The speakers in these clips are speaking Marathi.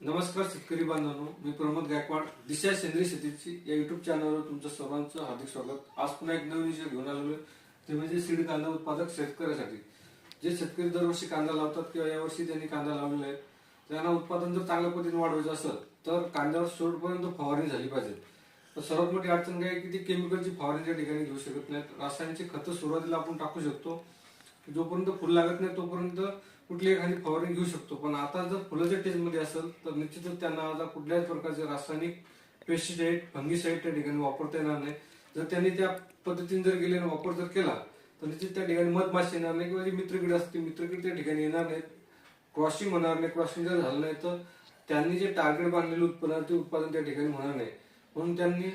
नमस्कार शेतकरी बांधवांनो मी प्रमोद गायकवाड दिशा सेंद्रिय शेतीची या युट्यूब चॅनलवर तुमचं सर्वांचं हार्दिक स्वागत. आज पुन्हा एक नवीन विषय घेऊन आलेलो आहे. ते म्हणजे सीड कांदा उत्पादक शेतकऱ्यासाठी. जे शेतकरी दरवर्षी कांदा लावतात किंवा यावर्षी त्यांनी कांदा लावलेला आहे त्यांना उत्पादन जर चांगल्या पद्धतीने वाढवायचं असेल तर कांद्यावर शेवटपर्यंत फवारणी झाली पाहिजे. तर सर्वात मोठी अडचण काय आहे की ती केमिकलची फवारणी त्या ठिकाणी घेऊ शकत नाहीत. रासायनिक खतं सुरुवातीला आपण टाकू शकतो जोपर्यंत फुल लागत नाही तोपर्यंत कुठली एखादी फवारणी घेऊ शकतो. पण आता जर फुलाच्या टेजमध्ये असेल तर निश्चितच त्यांना आता कुठल्याच प्रकारचे रासायनिक पेस्टिसाइड फंगीसाईड त्या ठिकाणी वापरता येणार नाही. जर त्यांनी त्या पद्धतीने जर गेले आणि वापर जर केला तर निश्चित त्या ठिकाणी मधमाशी येणार नाही किंवा जी मित्रकीड असते मित्रकीड त्या ठिकाणी येणार नाहीत. क्रॉसिंग होणार नाही क्रॉसिंग जर झालं नाही तर त्यांनी जे टार्गेट बांधलेलं उत्पन्न ते उत्पादन त्या ठिकाणी होणार नाही. म्हणून त्यांनी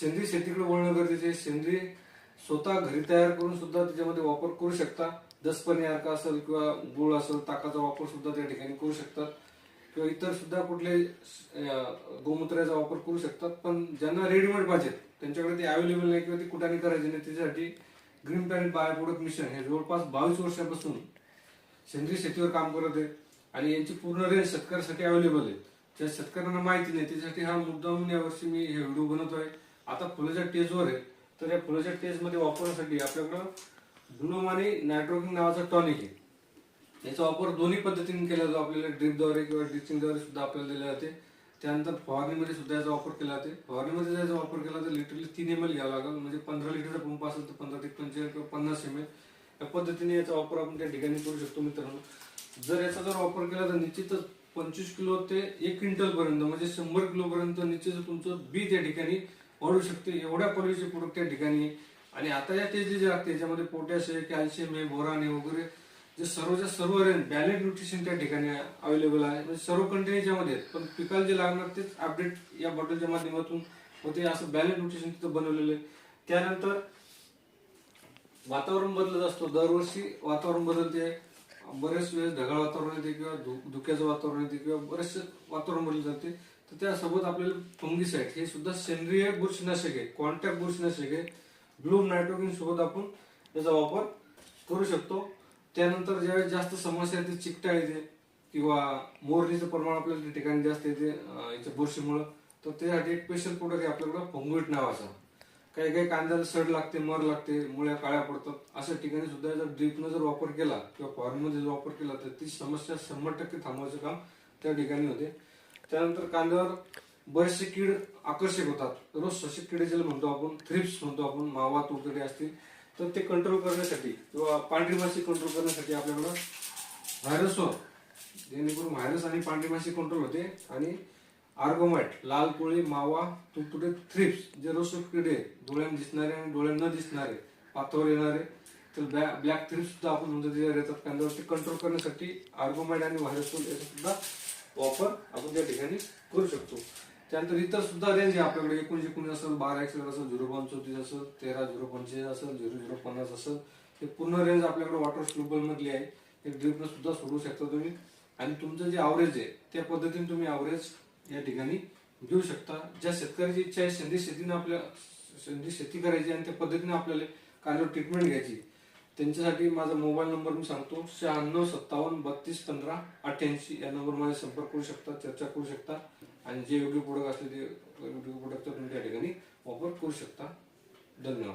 सेंद्रिय शेतीकडे वळणं गरजेचे आहे. सेंद्रिय स्वतः घरी तयार करून सुद्धा त्याच्यामध्ये वापर करू शकता. दसपणे अर्का असेल किंवा गुळ असेल ताकाचा वापर सुद्धा त्या ठिकाणी करू शकतात. किंवा इतर सुद्धा कुठले गोमूत्राचा वापर करू शकतात. पण ज्यांना रेडीमेड पाहिजेत त्यांच्याकडे ते अवेलेबल नाही किंवा ते कुठाने करायचे नाही. त्याच्यासाठी green parent bio product mission हे जवळपास बावीस वर्षापासून सेंद्रिय शेतीवर काम करत आहे आणि यांची पूर्ण रेंज शेतकऱ्यासाठी अवेलेबल आहे. ज्या शेतकऱ्यांना माहिती नाही त्याच्यासाठी हा मुद्दा म्हणून यावर्षी मी हे व्हिडिओ बनवतोय. आता फुलाच्या टेजवर आहे. तर या फुलाच्या टेजमध्ये वापरण्यासाठी आपल्याकडं ब्लूम आणि नायट्रोकिंग नावाचा टॉनिक आहे. याचा वापर दोन्ही पद्धतीने केला जातो. आपल्याला ड्रिपद्वारे किंवा ड्रिचिंगद्वारे सुद्धा आपल्याला दिले जाते. त्यानंतर फवारणीमध्ये सुद्धा याचा वापर केला जाते. फवारणीमध्ये याचा वापर केला तर लिटरली तीन एम एल घ्यावा लागेल. म्हणजे पंधरा लिटरचा पंप असेल तर पंधरा ते पंचेचाळीस किंवा पन्नास एम एल या पद्धतीने याचा वापर आपण त्या ठिकाणी करू शकतो मित्रांनो. जर याचा जर वापर केला तर निश्चितच पंचवीस किलो ते एक क्विंटल पर्यंत म्हणजे शंभर किलो पर्यंत निश्चित तुमचं बी त्या ठिकाणी वाढू शकते. एवढ्या क्वालिटीचे प्रोडक्ट त्या ठिकाणी आहे. आणि आता या ते जे लागते याच्यामध्ये पोटॅश आहे कॅल्शियम आहे बोरान आहे वगैरे जे सर्वच्या सर्व रेंज बॅलेन्स न्यूट्रिशन त्या ठिकाणी अवेलेबल आहे. म्हणजे सर्व कंटेन याच्यामध्ये आहेत. पण पिकाला जे लागणार तेच अपडेट या बॉटलच्या माध्यमातून होते. असं बॅलेन्स न्यूट्रिशन तिथं बनवलेलं आहे. त्यानंतर वातावरण बदलत असतो. दरवर्षी वातावरण बदलते. बरेच वेळेस ढगाळ वातावरण येते किंवा धुक्याचं वातावरण येते किंवा बरेचसे वातावरण बदलत जाते. तर त्यासोबत आपल्याला फंगिसाइड हे सुद्धा सेंद्रिय बुरशीनाशक आहे. कॉन्टॅक्ट बुरशीनाशक आहे. ब्लूम नायट्रोजन सोबत आपण याचा वापर करू शकतो. त्यानंतर ज्यावेळेस जास्त समस्या येते चिकटा येते किंवा मोरणीचं प्रमाण आपल्याला त्या ठिकाणी जास्त येते याच्या बुरशीमुळं तर त्यासाठी एक स्पेशल प्रोडक्ट आहे आपल्याकडं फंगुईट नावाचा. काही काही कांद्याला सड लागते मर लागते मुळ्या काळ्या पडतात. अशा ठिकाणी सुद्धा जर ड्रीपनं जर वापर केला किंवा फॉर्ममध्ये जर वापर केला तर ती समस्या शंभर टक्के थांबवायचं काम त्या ठिकाणी होते. त्यानंतर कांद्यावर बरेचसे कीड आकर्षक होतात. रोज सशे किडे ज्याला म्हणतो आपण थ्रिप्स म्हणतो आपण मावा तुकडे असतील तर ते कंट्रोल करण्यासाठी किंवा पांढरी माशी कंट्रोल करण्यासाठी आपल्याकडं व्हायरसवर जेणेकरून व्हायरस आणि पांढरी माशी कंट्रोल होते. आणि आर्गोमाइट लाल कोळी मावा तुकडे थ्रिप्स जे रोज किडे डोळ्यांना दिसणारे आणि डोळ्यांना न दिसणारे पातळ येणारे तर ब्लॅक थ्रिप्स सुद्धा आपण म्हणतो त्याच्यावर येतात कांद्यावर ते कंट्रोल करण्यासाठी आर्गोमाइट आणि व्हायरस याचा सुद्धा वापर आपण त्या ठिकाणी करू शकतो. त्यानंतर इतर सुद्धा रेंज आहे आपल्याकडे. एकोणीस एकोणीस असेल बारा एक्सेल असेल झिरो पंचोतीस असेल तेरा झिरो पंचेचाळीस असेल झिरो झिरो पन्नास असेल. हे पूर्ण रेंज आपल्याकडे वॉटर स्लुबल मधली आहे. हे ड्रिपनं सुद्धा सोडू शकता तुम्ही. आणि तुमचं जे आवरेज आहे त्या पद्धतीने तुम्ही आवरेज या ठिकाणी घेऊ शकता. ज्या शेतकऱ्याची इच्छा आहे सेंद्रिय शेतीनं आपल्या सेंद्रिय शेती करायची आणि त्या पद्धतीने आपल्याला कांद्यावर ट्रीटमेंट घ्यायची त्यांच्यासाठी माझा मोबाईल नंबर मी सांगतो शहाण्णव सत्तावन्न बत्तीस पंधरा अठ्ठ्याऐंशी या नंबर माझे संपर्क करू शकता चर्चा करू शकता आणि जे योग्य प्रोडक्ट असले ते योग्य प्रोडक्टचा तुम्ही त्या ठिकाणी वापर करू शकता. धन्यवाद.